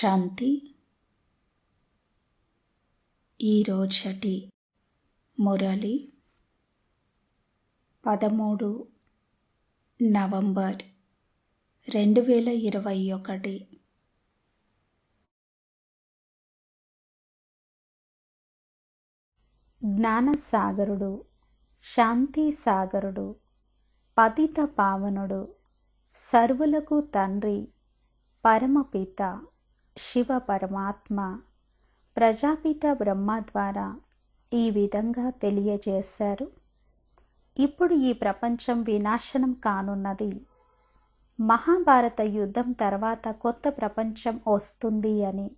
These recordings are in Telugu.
శాంతి. ఈరోజటి మురళి పదమూడు నవంబర్ రెండు వేల ఇరవై ఒకటి. జ్ఞానసాగరుడు శాంతి సాగరుడు పతిత పావనుడు సర్వులకు తండ్రి పరమపిత. శివ పరమాత్మ ప్రజాపిత బ్రహ్మ ద్వారా ఈ విధంగా తెలియజేశారు. ఇప్పుడు ఈ ప్రపంచం వినాశనం కానున్నది. మహాభారత యుద్ధం తర్వాత కొత్త ప్రపంచం వస్తుంది అని.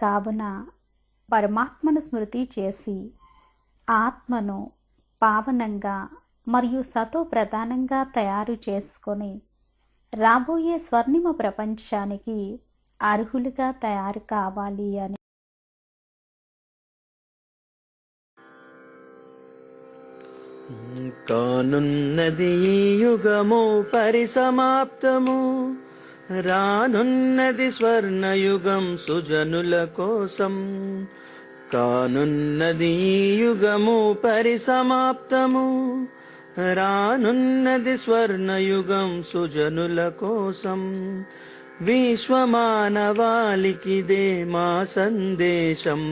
కావున పరమాత్మను స్మృతి చేసి ఆత్మను పావనంగా మరియు సతో ప్రధానంగా తయారు చేసుకొని రాబోయే స్వర్ణిమ ప్రపంచానికి అర్హులుగా తయారు కావాలి అని. కానున్నది ఈ యుగము పరిసమాప్తము. రానున్నది స్వర్ణయుగం సుజనుల కోసం. కానున్నది ఈ యుగము పరిసమాప్తము. రానున్నది స్వర్ణయుగం సుజనుల కోసం. విశ్వమానవాలికిదే మా సందేశం.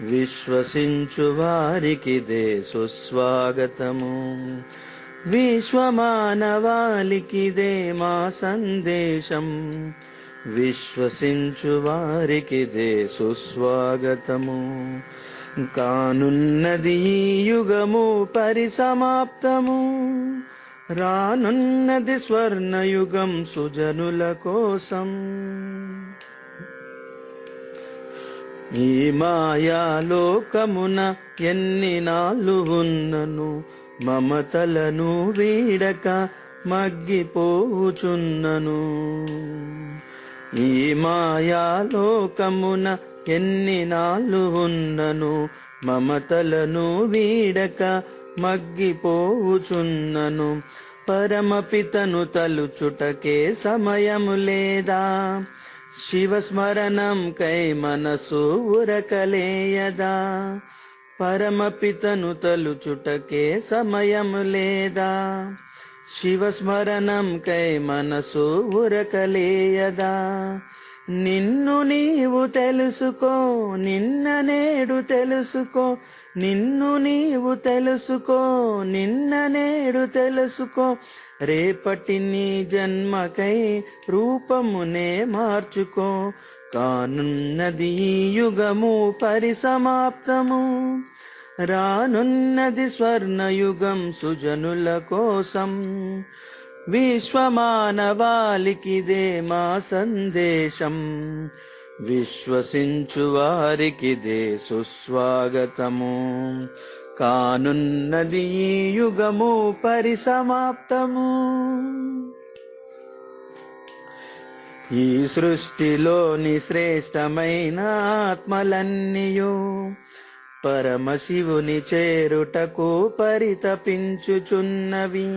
విశ్వసించు వారికిదే సుస్వాగతము. విశ్వమానవాలికిదే మా సందేశం. విశ్వసించు వారికిదే సుస్వాగతము. కానున్నది ఈ యుగము పరిసమాప్తము. రానున్నది స్వర్ణయుగం సుజనుల కోసం. ఈ మాయాలోకమున ఎన్ని నాళ్ళు ఉన్నను మమతలను వీడక మగ్గిపోచున్నను. ఈ మాయాలోకమున ఎన్ని నాళ్ళు ఉన్నను మమతలను వీడక మగ్గిపోవుచున్నను. పరమపితను తలుచుటకే సమయము లేదా. శివస్మరణం కై మనసు ఉరకలేయదా. పరమపితను తలుచుటకే సమయము లేదా. శివస్మరణం కై మనసు ఉరకలేయదా. నిన్ను నీవు తెలుసుకో నిన్న నేడు తెలుసుకో నిన్ను నీవు తెలుసుకో నిన్న నేడు తెలుసుకో. రేపటి నీ జన్మకై రూపమునే మార్చుకో. కానున్నది ఈ యుగము పరిసమాప్తము. రానున్నది స్వర్ణయుగం సుజనుల కోసం. విశ్వమానవాలికిదే మా సందేశం. విశ్వసించు వారికిదే సుస్వాగతము. కానున్నది ఈ యుగము పరిసమాప్తము. ఈ సృష్టిలోని శ్రేష్టమైన ఆత్మలన్నీయు పరమశివుని చేరుటకు పరితపించుచున్నవి.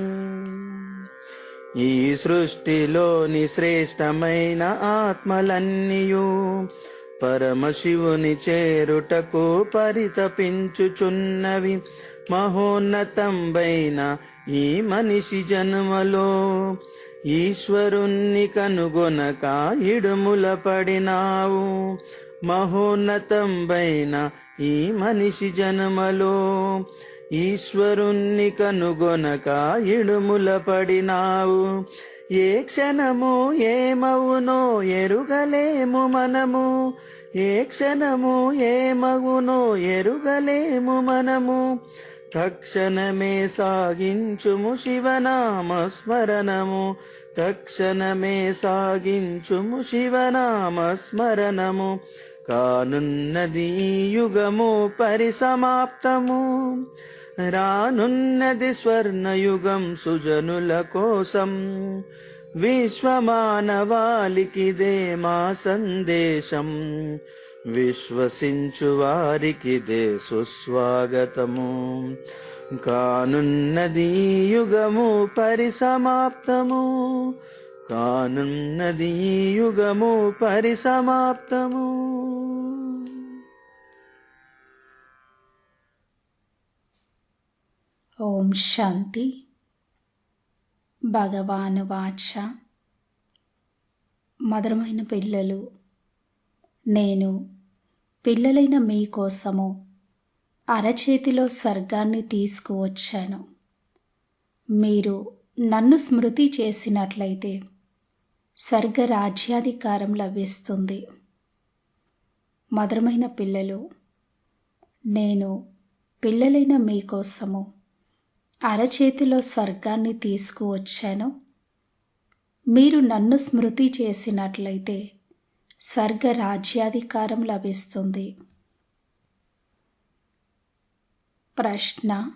ఈ సృష్టిలోని శ్రేష్టమైన ఆత్మలన్నీయు పరమశివుని చేరుటకు పరితపించుచున్నవి మహోన్నతంబైన ఈ మనిషి జన్మలో. ఈశ్వరుణ్ణి కనుగొనక ఇడుముల పడినావు. మహోన్నతంబైన ఈ మనిషి జన్మలో. ఈశ్వరుణ్ణి కనుగొనక ఇడుముల పడినావు. ఏ క్షణము ఏమవునో ఎరుగలేము మనము. ఏ క్షణము ఏమగునో ఎరుగలేము మనము. తక్షణమే సాగించుము శివనామ స్మరణము తక్షణమే సాగించుము శివనామ స్మరణము కానున్నది యుగము పరిసమాప్తము. రానున్నది స్వర్ణయుగం సుజనుల కోసం. విశ్వమానవాలికిదే మా సందేశం. విశ్వసించు వారికిదే సుస్వాగతము. కానున్నది యుగము పరిసమాప్తము. కానున్నది యుగము పరిసమాప్తము. ఓం శాంతి. భగవాను వాచ. మధురమైన పిల్లలు నేను పిల్లలైన మీకోసము అరచేతిలో స్వర్గాన్ని తీసుకువచ్చాను. మీరు నన్ను స్మృతి చేసినట్లయితే స్వర్గ రాజ్యాధికారం లభిస్తుంది. మధురమైన పిల్లలు నేను పిల్లలైన మీకోసము అరచేతిలో స్వర్గాన్ని తీసుకువచ్చాను. మీరు నన్ను స్మృతి చేసినట్లయితే స్వర్గ రాజ్యాధికారం లభిస్తుంది. ప్రశ్న.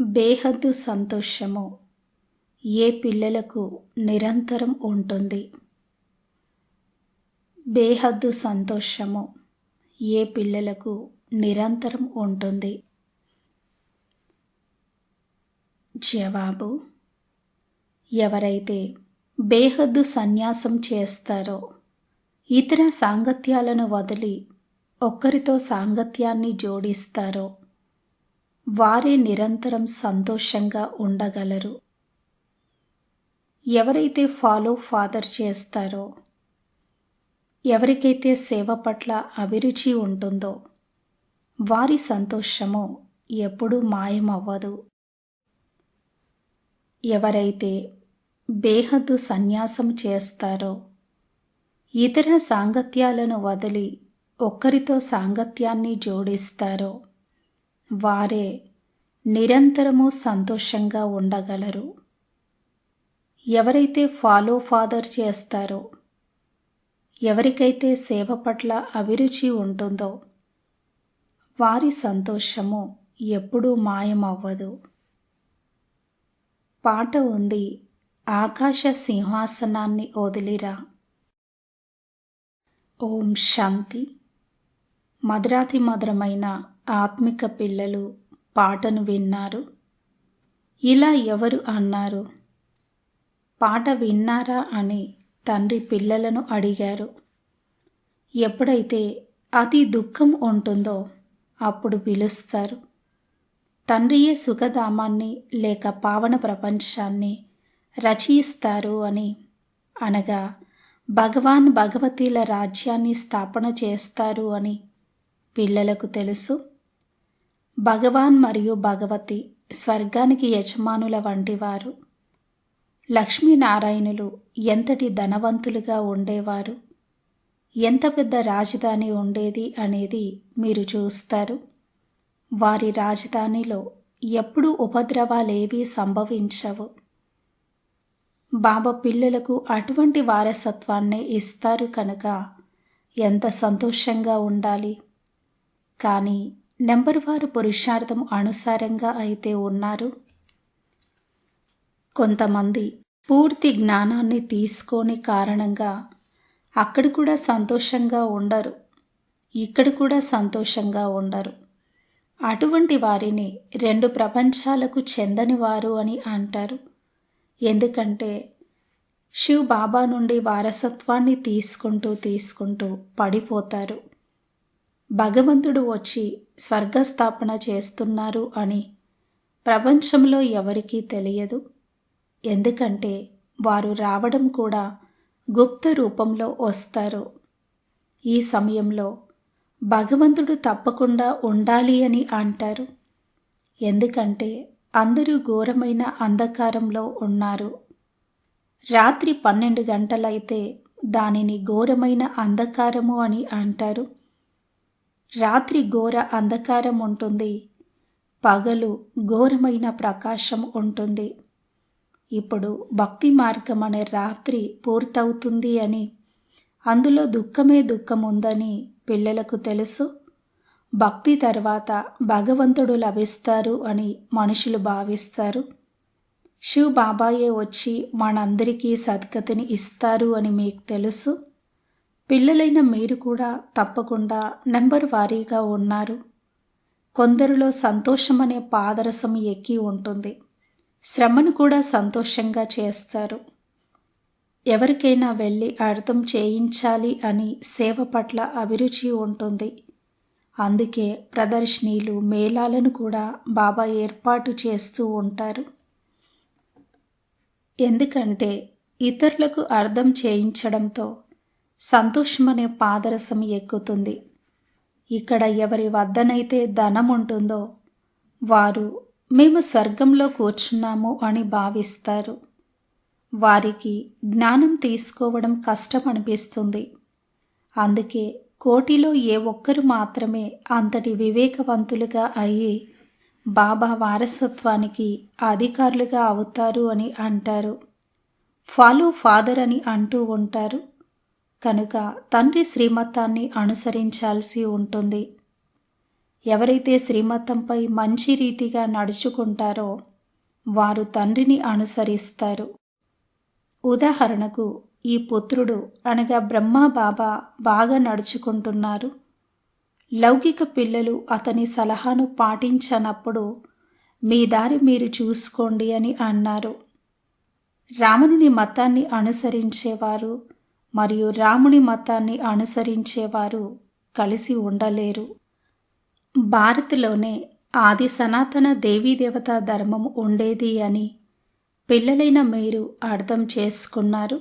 బేహద్దు సంతోషము ఏ పిల్లలకు నిరంతరం ఉంటుంది? బేహద్దు సంతోషము ఏ పిల్లలకు నిరంతరం ఉంటుంది? జవాబు ఎవరైతే బేహద్దు సన్యాసం చేస్తారో ఇతర సాంగత్యాలను వదిలి ఒక్కరితో సాంగత్యాన్ని జోడిస్తారో వారే నిరంతరం సంతోషంగా ఉండగలరు. ఎవరైతే ఫాలో ఫాదర్ చేస్తారో ఎవరికైతే సేవ పట్ల అభిరుచి ఉంటుందో వారి సంతోషము ఎప్పుడూ మాయమవ్వదు. ఎవరైతే బేహద్దు సన్యాసం చేస్తారో ఇతర సాంగత్యాలను వదిలి ఒక్కరితో సాంగత్యాన్ని జోడిస్తారో వారే నిరంతరము సంతోషంగా ఉండగలరు. ఎవరైతే ఫాలో ఫాదర్ చేస్తారో ఎవరికైతే సేవ పట్ల అభిరుచి ఉంటుందో వారి సంతోషము ఎప్పుడూ మాయమవ్వదు. పాట ఉంది. ఆకాశ సింహాసనాన్ని వదిలిరా. ఓం శాంతి. మధురాతి మధురమైన ఆత్మిక పిల్లలు పాటను విన్నారు. ఇలా ఎవరు అన్నారు? పాట విన్నారా అని తండ్రి పిల్లలను అడిగారు. ఎప్పుడైతే అతి దుఃఖం ఉంటుందో అప్పుడు పిలుస్తారు. తండ్రియే సుఖధామాన్ని లేక పావన ప్రపంచాన్ని రచయిస్తారు అని అనగా భగవాన్ భగవతీల రాజ్యాన్ని స్థాపన చేస్తారు అని పిల్లలకు తెలుసు. భగవాన్ మరియు భగవతి స్వర్గానికి యజమానుల వంటివారు. లక్ష్మీనారాయణులు ఎంతటి ధనవంతులుగా ఉండేవారు? ఎంత పెద్ద రాజధాని ఉండేది అనేది మీరు చూస్తారు. వారి రాజధానిలో ఎప్పుడూ ఉపద్రవాలేవీ సంభవించవు. బాబా పిల్లలకు అటువంటి వారసత్వాన్నే ఇస్తారు కనుక ఎంత సంతోషంగా ఉండాలి. కానీ నెంబర్ వారు పురుషార్థం అనుసారంగా అయితే ఉన్నారు. కొంతమంది పూర్తి జ్ఞానాన్ని తీసుకోని కారణంగా అక్కడ కూడా సంతోషంగా ఉండరు ఇక్కడ కూడా సంతోషంగా ఉండరు. అటువంటి వారిని రెండు ప్రపంచాలకు చెందని వారు అని అంటారు. ఎందుకంటే శివ్ బాబా నుండి వారసత్వాన్ని తీసుకుంటూ తీసుకుంటూ పడిపోతారు. భగవంతుడు వచ్చి స్వర్గస్థాపన చేస్తున్నారు అని ప్రపంచంలో ఎవరికీ తెలియదు. ఎందుకంటే వారు రావడం కూడా గుప్త రూపంలో వస్తారు. ఈ సమయంలో భగవంతుడు తప్పకుండా ఉండాలి అని అంటారు. ఎందుకంటే అందరూ ఘోరమైన అంధకారంలో ఉన్నారు. రాత్రి పన్నెండు గంటలైతే దానిని ఘోరమైన అంధకారము అని అంటారు. రాత్రి ఘోర అంధకారం ఉంటుంది. పగలు ఘోరమైన ప్రకాశం ఉంటుంది. ఇప్పుడు భక్తి మార్గం అనే రాత్రి పూర్తవుతుంది అని అందులో దుఃఖమే దుఃఖం ఉందని పిల్లలకు తెలుసు. భక్తి తర్వాత భగవంతుడు లభిస్తారు అని మనుషులు భావిస్తారు. శివ్ బాబాయే వచ్చి మనందరికీ సద్గతిని ఇస్తారు అని మీకు తెలుసు. పిల్లలైన మీరు కూడా తప్పకుండా నెంబర్ వారీగా ఉన్నారు. కొందరిలో సంతోషం అనే పాదరసం ఎక్కి ఉంటుంది. శ్రమను కూడా సంతోషంగా చేస్తారు. ఎవరికైనా వెళ్ళి అర్థం చేయించాలి అని సేవ పట్ల అభిరుచి ఉంటుంది. అందుకే ప్రదర్శనీలు మేళాలను కూడా బాబా ఏర్పాటు చేస్తూ ఉంటారు. ఎందుకంటే ఇతరులకు అర్థం చేయించడంతో సంతోషమనే పాదరసం ఎక్కుతుంది. ఇక్కడ ఎవరి వద్దనైతే ధనం ఉంటుందో వారు మేము స్వర్గంలో కూర్చున్నాము అని భావిస్తారు. వారికి జ్ఞానం తీసుకోవడం కష్టం అనిపిస్తుంది అందుకే కోటిలో ఏ ఒక్కరు మాత్రమే అంతటి వివేకవంతులుగా అయ్యి బాబా వారసత్వానికి అధికారులుగా అవుతారు అని అంటారు. ఫాలో ఫాదర్ అని అంటూ ఉంటారు. కనుక తండ్రి శ్రీమతాన్ని అనుసరించాల్సి ఉంటుంది. ఎవరైతే శ్రీమతంపై మంచి రీతిగా నడుచుకుంటారో వారు తండ్రిని అనుసరిస్తారు. ఉదాహరణకు ఈ పుత్రుడు అనగా బ్రహ్మ బాబా బాగా నడుచుకుంటున్నారు. లౌకిక పిల్లలు అతని సలహాను పాటించనప్పుడు మీ దారి మీరు చూసుకోండి అని అన్నారు. రాముని మతాన్ని అనుసరించేవారు మరియు రాముని మతాన్ని అనుసరించేవారు కలిసి ఉండలేరు. భారత్లోనే ఆది సనాతన దేవీదేవతా ధర్మం ఉండేది అని పిల్లలైన మీరు అర్థం చేసుకున్నారు.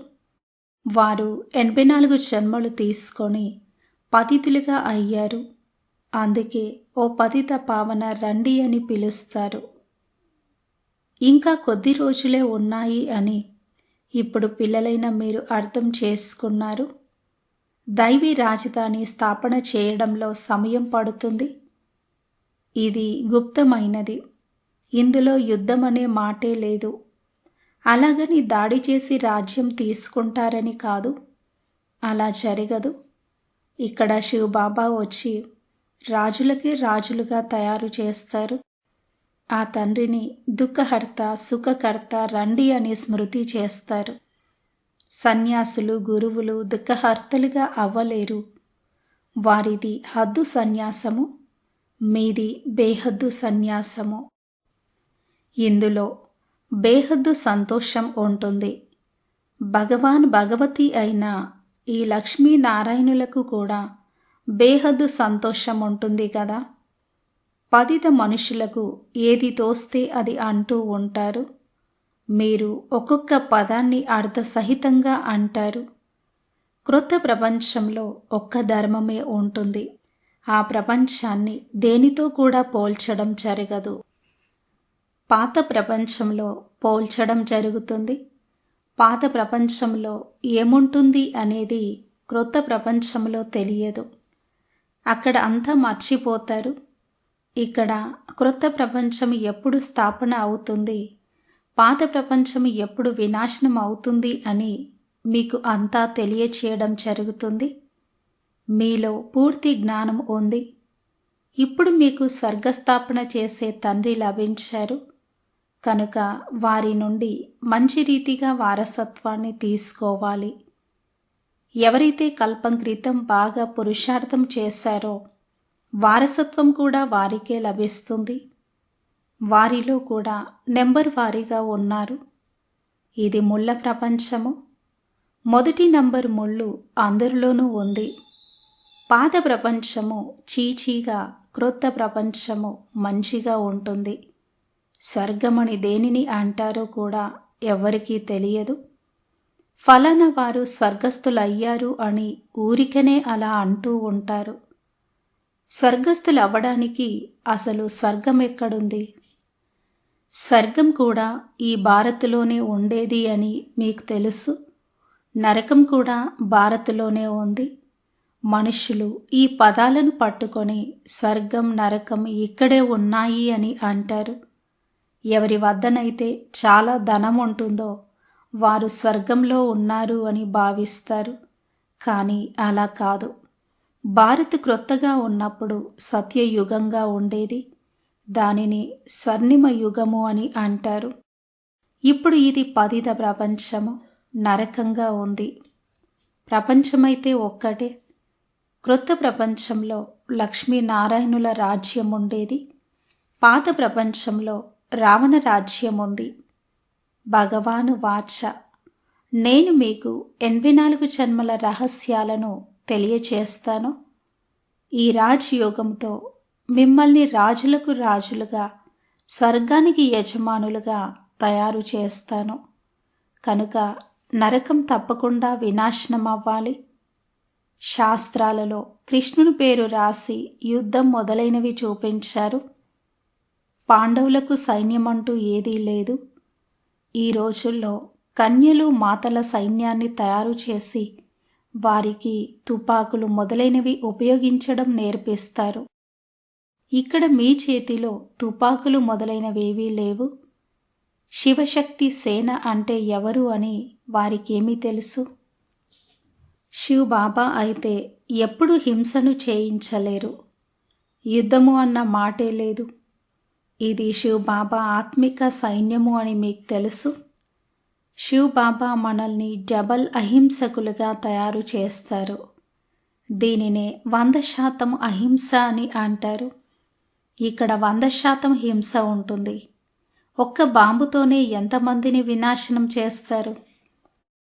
వారు ఎనభై నాలుగు జన్మలు తీసుకొని పతితులుగా అయ్యారు. అందుకే ఓ పతిత పావన రండి అని పిలుస్తారు. ఇంకా కొద్ది రోజులే ఉన్నాయి అని ఇప్పుడు పిల్లలైన మీరు అర్థం చేసుకున్నారు. దైవీ రాజధాని స్థాపన చేయడంలో సమయం పడుతుంది. ఇది గుప్తమైనది. ఇందులో యుద్ధం అనే మాటే లేదు. అలాగని దాడి చేసి రాజ్యం తీసుకుంటారని కాదు. అలా జరగదు. ఇక్కడ శివబాబా వచ్చి రాజులకే రాజులుగా తయారు చేస్తారు. ఆ తండ్రిని దుఃఖహర్త సుఖకర్త రండి అని స్మృతి చేస్తారు. సన్యాసులు గురువులు దుఃఖహర్తలుగా అవ్వలేరు. వారిది హద్దు సన్యాసము మీది బేహద్దు సన్యాసము. ఇందులో బేహద్దు సంతోషం ఉంటుంది. భగవాన్ భగవతి అయిన ఈ లక్ష్మీనారాయణులకు కూడా బేహద్దు సంతోషం ఉంటుంది కదా? పతిత మనుషులకు ఏది తోస్తే అది అంటూ ఉంటారు. మీరు ఒక్కొక్క పదాన్ని అర్థసహితంగా అంటారు. క్రొత్త ప్రపంచంలో ఒక్క ధర్మమే ఉంటుంది. ఆ ప్రపంచాన్ని దేనితో కూడా పోల్చడం జరగదు. పాత ప్రపంచంలో పోల్చడం జరుగుతుంది. పాత ప్రపంచంలో ఏముంటుంది అనేది క్రొత్త ప్రపంచంలో తెలియదు. అక్కడ అంతా మర్చిపోతారు. ఇక్కడ క్రొత్త ప్రపంచం ఎప్పుడు స్థాపన అవుతుంది? పాత ప్రపంచం ఎప్పుడు వినాశనం అవుతుంది అని మీకు అంతా తెలియచేయడం జరుగుతుంది. మీలో పూర్తి జ్ఞానం ఉంది. ఇప్పుడు మీకు స్వర్గస్థాపన చేసే తండ్రి లభించారు. కనుక వారి నుండి మంచి రీతిగా వారసత్వాన్ని తీసుకోవాలి. ఎవరైతే కల్పం క్రితం బాగా పురుషార్థం చేశారో వారసత్వం కూడా వారికే లభిస్తుంది. వారిలో కూడా నెంబర్ వారీగా ఉన్నారు. ఇది ముళ్ళ ప్రపంచము. మొదటి నంబర్ ముళ్ళు అందరిలోనూ ఉంది. పాత ప్రపంచము చీచీగా క్రొత్త ప్రపంచము మంచిగా ఉంటుంది. స్వర్గమని దేనిని అంటారో కూడా ఎవరికీ తెలియదు. ఫలానా వారు స్వర్గస్థులయ్యారు అని ఊరికనే అలా అంటూ ఉంటారు. స్వర్గస్థులు అవ్వడానికి అసలు స్వర్గం ఎక్కడుంది? స్వర్గం కూడా ఈ భారత్లోనే ఉండేది అని మీకు తెలుసు. నరకం కూడా భారత్లోనే ఉంది. మనుషులు ఈ పదాలను పట్టుకొని స్వర్గం నరకం ఇక్కడే ఉన్నాయి అని అంటారు. ఎవరి వద్దనైతే చాలా ధనం ఉంటుందో వారు స్వర్గంలో ఉన్నారు అని భావిస్తారు. కానీ అలా కాదు. భారత్ క్రొత్తగా ఉన్నప్పుడు సత్యయుగంగా ఉండేది. దానిని స్వర్ణిమ యుగము అని అంటారు. ఇప్పుడు ఇది పదిద ప్రపంచము. నరకంగా ఉంది. ప్రపంచమైతే ఒక్కటే. క్రొత్త ప్రపంచంలో లక్ష్మీనారాయణుల రాజ్యం ఉండేది. పాత ప్రపంచంలో రావణ రాజ్యం ఉంది భగవాను వాచ. నేను మీకు ఎనభై నాలుగు జన్మల రహస్యాలను తెలియచేస్తాను. ఈ రాజయోగంతో మిమ్మల్ని రాజులకు రాజులుగా స్వర్గానికి యజమానులుగా తయారు చేస్తాను. కనుక నరకం తప్పకుండా వినాశనం అవ్వాలి శాస్త్రాలలో కృష్ణుని పేరు రాసి యుద్ధం మొదలైనవి చూపించారు. పాండవులకు సైన్యమంటూ ఏదీ లేదు. ఈ రోజుల్లో కన్యలు మాతల సైన్యాన్ని తయారు చేసి వారికి తుపాకులు మొదలైనవి ఉపయోగించడం నేర్పిస్తారు. ఇక్కడ మీ చేతిలో తుపాకులు మొదలైనవేవీ లేవు. శివశక్తి సేన అంటే ఎవరు అని వారికేమీ తెలుసు? శివ్ బాబా అయితే ఎప్పుడు హింసను చేయించలేరు. యుద్ధము అన్న మాటే లేదు. ఇది శివబాబా ఆత్మిక సైన్యము అని మీకు తెలుసు. శివబాబా మనల్ని డబల్ అహింసకులుగా తయారు చేస్తారు. దీనినే వంద శాతం అహింస అని అంటారు. ఇక్కడ వంద శాతం హింస ఉంటుంది. ఒక్క బాంబుతోనే ఎంతమందిని వినాశనం చేస్తారు?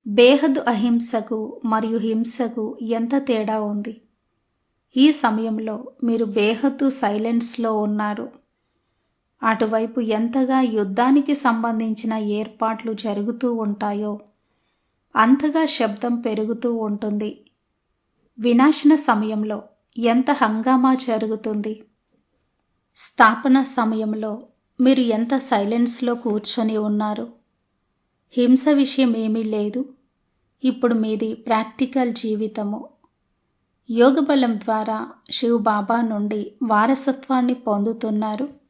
బేహద్ అహింసకు మరియు హింసకు ఎంత తేడా ఉంది? ఈ సమయంలో మీరు బేహద్దు సైలెన్స్లో ఉన్నారు. అటువైపు ఎంతగా యుద్ధానికి సంబంధించిన ఏర్పాట్లు జరుగుతూ ఉంటాయో అంతగా శబ్దం పెరుగుతూ ఉంటుంది. వినాశన సమయంలో ఎంత హంగామా జరుగుతుంది? స్థాపన సమయంలో మీరు ఎంత సైలెన్స్లో కూర్చొని ఉన్నారు? హింస విషయం ఏమీ లేదు. ఇప్పుడు మీది ప్రాక్టికల్ జీవితము. యోగబలం ద్వారా శివ్ బాబా నుండి వారసత్వాన్ని పొందుతున్నారు.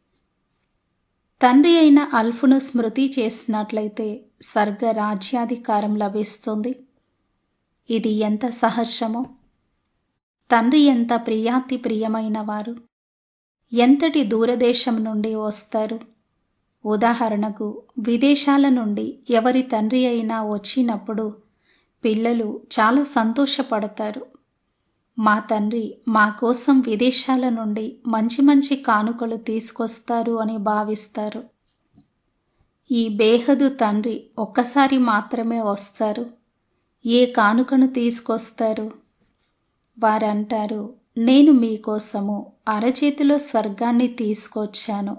తండ్రి అయిన అల్ఫును స్మృతి చేసినట్లయితే స్వర్గ రాజ్యాధికారం లభిస్తుంది. ఇది ఎంత సహర్షమో. తండ్రి ఎంత ప్రియాతి ప్రియమైన వారు. ఎంతటి దూరదేశం నుండి వస్తారు. ఉదాహరణకు విదేశాల నుండి ఎవరి తండ్రి అయినా వచ్చినప్పుడు పిల్లలు చాలా సంతోషపడతారు. మా తండ్రి మా కోసం విదేశాల నుండి మంచి మంచి కానుకలు తీసుకొస్తారు అని భావిస్తారు. ఈ బేహదు తండ్రి ఒక్కసారి మాత్రమే వస్తారు. ఏ కానుకను తీసుకొస్తారు? వారంటారు నేను మీకోసము అరచేతిలో స్వర్గాన్ని తీసుకొచ్చాను.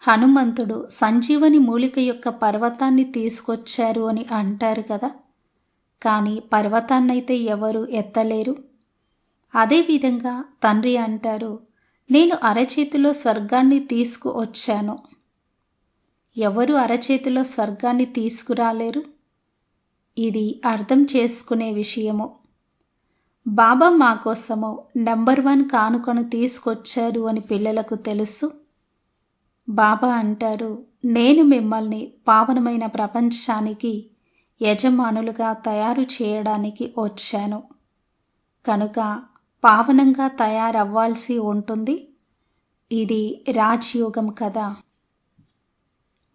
హనుమంతుడు సంజీవని మూలిక యొక్క పర్వతాన్ని తీసుకొచ్చారు అని అంటారు కదా. కానీ పర్వతాన్నైతే ఎవరు ఎత్తలేరు. అదేవిధంగా తండ్రి అంటారు నేను అరచేతిలో స్వర్గాన్ని తీసుకువచ్చాను ఎవరు అరచేతిలో స్వర్గాన్ని తీసుకురాలేరు? ఇది అర్థం చేసుకునే విషయము. బాబా మా కోసము నెంబర్ వన్ కానుకను తీసుకొచ్చారు అని పిల్లలకు తెలుసు. బాబా అంటారు నేను మిమ్మల్ని పావనమైన ప్రపంచానికి యజమానులుగా తయారు చేయడానికి వచ్చాను. కనుక పావనంగా తయారవ్వాల్సి ఉంటుంది? ఇది రాజయోగం కదా?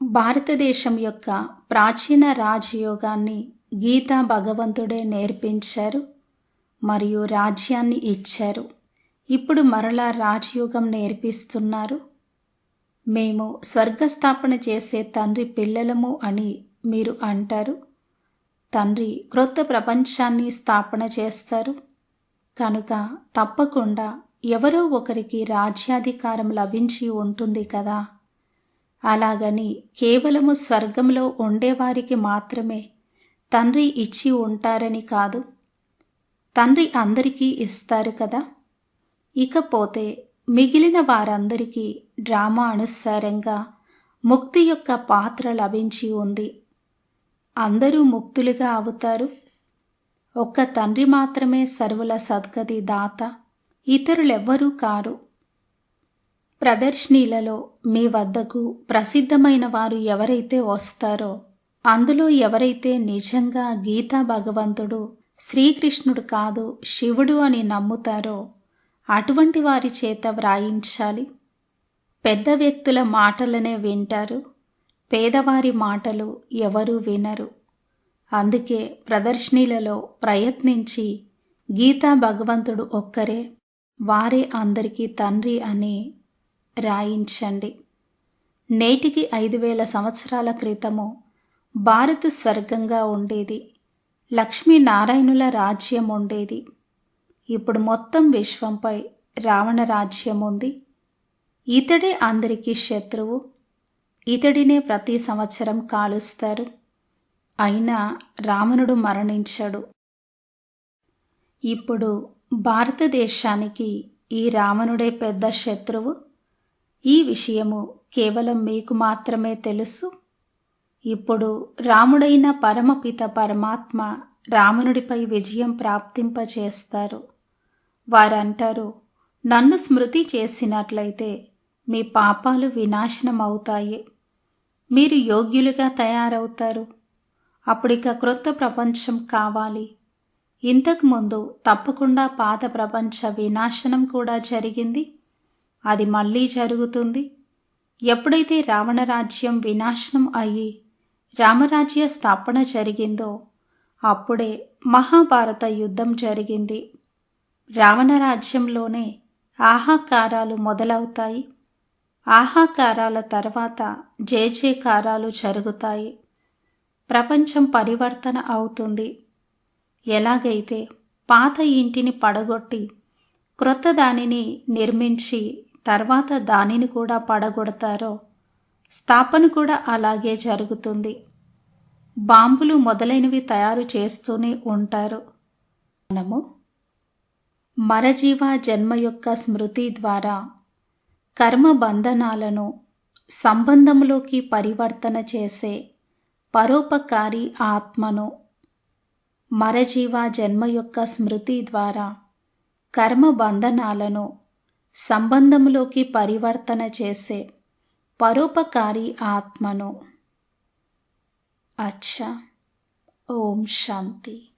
భారతదేశం యొక్క ప్రాచీన రాజయోగాన్ని గీతా భగవంతుడే నేర్పించారు మరియు రాజ్యాన్ని ఇచ్చారు. ఇప్పుడు మరలా రాజయోగం నేర్పిస్తున్నారు. మేము స్వర్గస్థాపన చేసే తండ్రి పిల్లలము అని మీరు అంటారు. తండ్రి క్రొత్త ప్రపంచాన్ని స్థాపన చేస్తారు. కనుక తప్పకుండా ఎవరో ఒకరికి రాజ్యాధికారం లభించి ఉంటుంది కదా. అలాగని కేవలము స్వర్గంలో ఉండేవారికి మాత్రమే తండ్రి ఇచ్చి ఉంటారని కాదు తండ్రి అందరికీ ఇస్తారు కదా. ఇకపోతే మిగిలిన వారందరికీ డ్రామా అనుసారంగా ముక్తి యొక్క పాత్ర లభించి ఉంది. అందరూ ముక్తులుగా అవుతారు. ఒక్క తండ్రి మాత్రమే సర్వుల సద్గతి దాత ఇతరులెవ్వరూ కారు. ప్రదర్శనీలలో మీ వద్దకు ప్రసిద్ధమైన వారు ఎవరైతే వస్తారో అందులో ఎవరైతే నిజంగా గీతా భగవంతుడు శ్రీకృష్ణుడు కాదు శివుడు అని నమ్ముతారో అటువంటి వారి చేత వ్రాయించాలి. పెద్ద వ్యక్తుల మాటలనే వింటారు పేదవారి మాటలు ఎవరూ వినరు. అందుకే ప్రదర్శనీలలో ప్రయత్నించి గీతా భగవంతుడు ఒక్కరే వారే అందరికీ తండ్రి అని రాయించండి. నేటికి ఐదు వేల సంవత్సరాల క్రితము భారత స్వర్గంగా ఉండేది. లక్ష్మీనారాయణుల రాజ్యం ఉండేది. ఇప్పుడు మొత్తం విశ్వంపై రావణ రాజ్యం ఉంది. ఇతడే అందరికీ శత్రువు. ఇతడినే ప్రతి సంవత్సరం కాలుస్తారు. అయినా రావణుడు మరణించాడు. ఇప్పుడు భారతదేశానికి ఈ రావణుడే పెద్ద శత్రువు. ఈ విషయము కేవలం మీకు మాత్రమే తెలుసు. ఇప్పుడు రాముడైన పరమపిత పరమాత్మ రావణుడిపై విజయం ప్రాప్తింపచేస్తారు. వారంటారు నన్ను స్మృతి చేసినట్లయితే మీ పాపాలు వినాశనం అవుతాయి మీరు యోగ్యులుగా తయారవుతారు. అప్పుడిక క్రొత్త ప్రపంచం కావాలి. ఇంతకుముందు తప్పకుండా పాత ప్రపంచ వినాశనం కూడా జరిగింది. అది మళ్ళీ జరుగుతుంది. ఎప్పుడైతే రావణరాజ్యం వినాశనం అయ్యి రామరాజ్య స్థాపన జరిగిందో అప్పుడే మహాభారత యుద్ధం జరిగింది. రావణరాజ్యంలోనే ఆహాకారాలు మొదలవుతాయి. ఆహాకారాల తర్వాత జయజయకారాలు జరుగుతాయి. ప్రపంచం పరివర్తన అవుతుంది. ఎలాగైతే పాత ఇంటిని పడగొట్టి క్రొత్త దానిని నిర్మించి తర్వాత దానిని కూడా పడగొడతారో స్థాపన కూడా అలాగే జరుగుతుంది. బాంబులు మొదలైనవి తయారు చేస్తూనే ఉంటారు. మనము మరజీవ జన్మ యొక్క స్మృతి ద్వారా కర్మ బంధనాలను సంబంధంలోకి పరివర్తన చేసే పరోపకారి ఆత్మను మరజీవ జన్మ యొక్క స్మృతి ద్వారా కర్మ బంధనాలను సంబంధంలోకి పరివర్తన చేసే పరోపకారి ఆత్మను. అచ్చా. ఓం శాంతి.